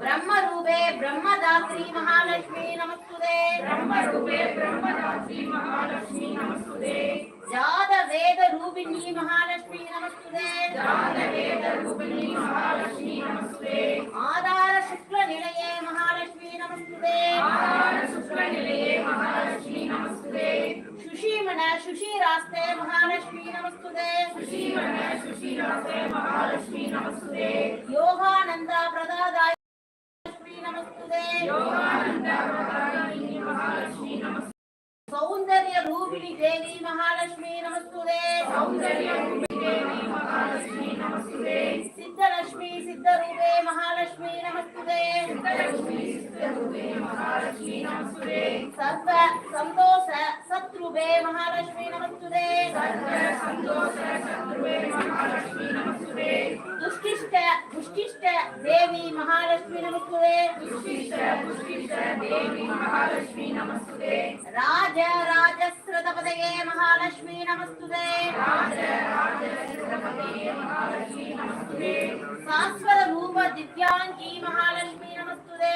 ब्रह्मरूपे ब्रह्मदात्री महालक्ष्मी नमस्तुते। ब्रह्मरूपे ब्रह्मदात्री महालक्ष्मी नमस्तुते। जात वेद रूपिणी महालक्ष्मी नमस्तुते। जात वेद रूपिणी महालक्ष्मी नमस्तुते। आधार शुक्ल निलये महालक्ष्मी नमस्तुते। आधार शुक्ल निलये महालक्ष्मी नमस्तुते। सुशीमन सुशीरास्ते महालक्ष्मी नमस्तुते। सुशीमन सुशीरास्ते महालक्ष्मी नमस्तुते। सिद्धलक्ष्मी सिद्धरूपे महालक्ष्मी सर्व सन्तोष सत्रुपे महालक्ष्मी नमस्तुते। दुष्टिष्ट दुष्टिष्ट देवी महालक्ष्मी नमस्तुते। राज राजस्रतपदये महालक्ष्मी नमस्तुते సురతపదయే మహాలక్ష్మీ నమస్తుదే శాశ్వత రూప దివ్యాంగి మహాలక్ష్మీ నమస్తుదే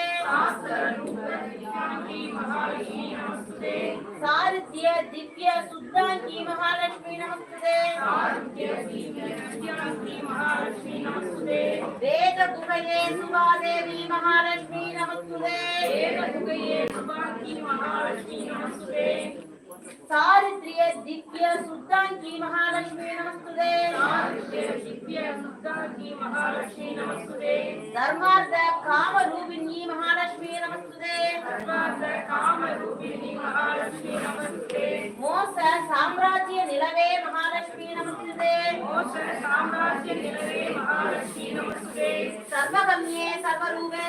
సారిధ్య దివ్య శుద్ధాంగి మహాలక్ష్మీ నమస్తుదే వేద గుహయే సుభాదేవి మహాలక్ష్మీ నమస్తుదే వేద గుహయే సుభాదేవి మహాలక్ష్మీ నమస్తుదే சாரித்ரிய திவ்ய சுத்தாங்கி மகாலட்சுமி நமஸ்துதே சாரித்ரிய திவ்ய சுத்தாங்கி மகாலட்சுமி நமஸ்துதே தர்மார்த்த காம ரூபிணி மகாலட்சுமி நமஸ்துதே தர்மார்த்த காம ரூபிணி மகாலட்சுமி நமஸ்துதே மோச சாம்ராஜ்ய நிலவே மகாலட்சுமி நமஸ்துதே மோச சாம்ராஜ்ய நிலவே மகாலட்சுமி நமஸ்துதே சர்வகம்யே சர்வரூபே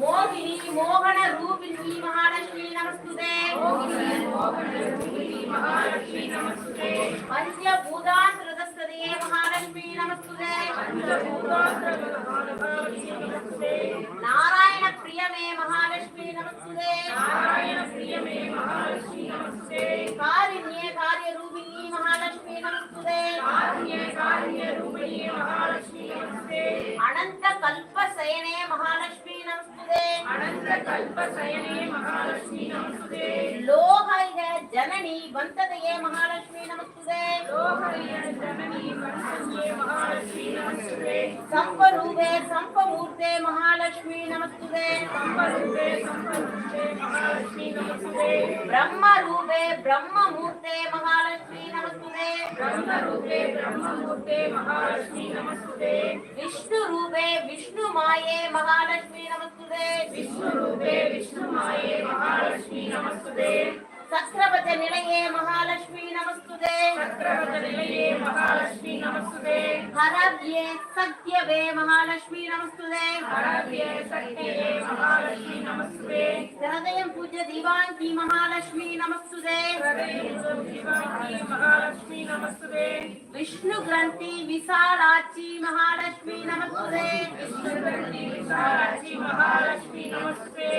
மோகினி மோகன ரூபிணி மகாலட்சுமி நமஸ்துதே. பஞ்சபூதான் ஹிருதஸ்ததே மகாலட்சுமி நமஸ்துதே. நாராயண பிரியமே மகாலட்சுமி நமஸ்துதே. நாராயண பிரியமே மகாலட்சுமி நமஸ்துதே காரிண்யே காரிய ரூபிணி மகாலட்சுமி நமஸ்துதே. காரிண்யே காரிய ரூபிணி மகா అనంత కల్ప శయనే మహాలక్ష్మి నమస్తే అనంత కల్ప శయనే మహాలక్ష్మి నమస్తే లోహయ జనని వంతదయే మహాలక్ష్మి నమస్తే లోహయ జనని వంతదయే మహాలక్ష్మి సంపరూపే సంపమూర్తే మహాలక్ష్మి నమస్తే సంపరూపే బ్రహ్మమూర్తే మహాలక్ష్మి నమస్తే విష్ణు రూపే విష్ణు మాయే మహాలక్ష్మి నమస్తుదే విష్ణు రూపే విష్ణు మాయే మహాలక్ష్మి నమస్తుదే సక్రవత నిలయే మహాలక్ష్మి నమస్తుదే సక్రవత నిలయే మహాలక్ష్మి నమస్తుదే హరవ్యే సత్యవే మహాలక్ష్మి నమస్తుదే హరవ్యే సత్యవే మహాలక్ష్మి నమస్తుదే హృదయం పూజ్య దివాంకి మహాలక్ష్మి నమస్తుదే హృదయం పూజ్య దివాంకి మహాలక్ష్మి మహాలక్ష్మి నమస్తే. విష్ణు గ్రంథి విశాలాచి మహాలక్ష్మి నమస్తే. విష్ణు గ్రంథి మహాలక్ష్మి నమస్తే.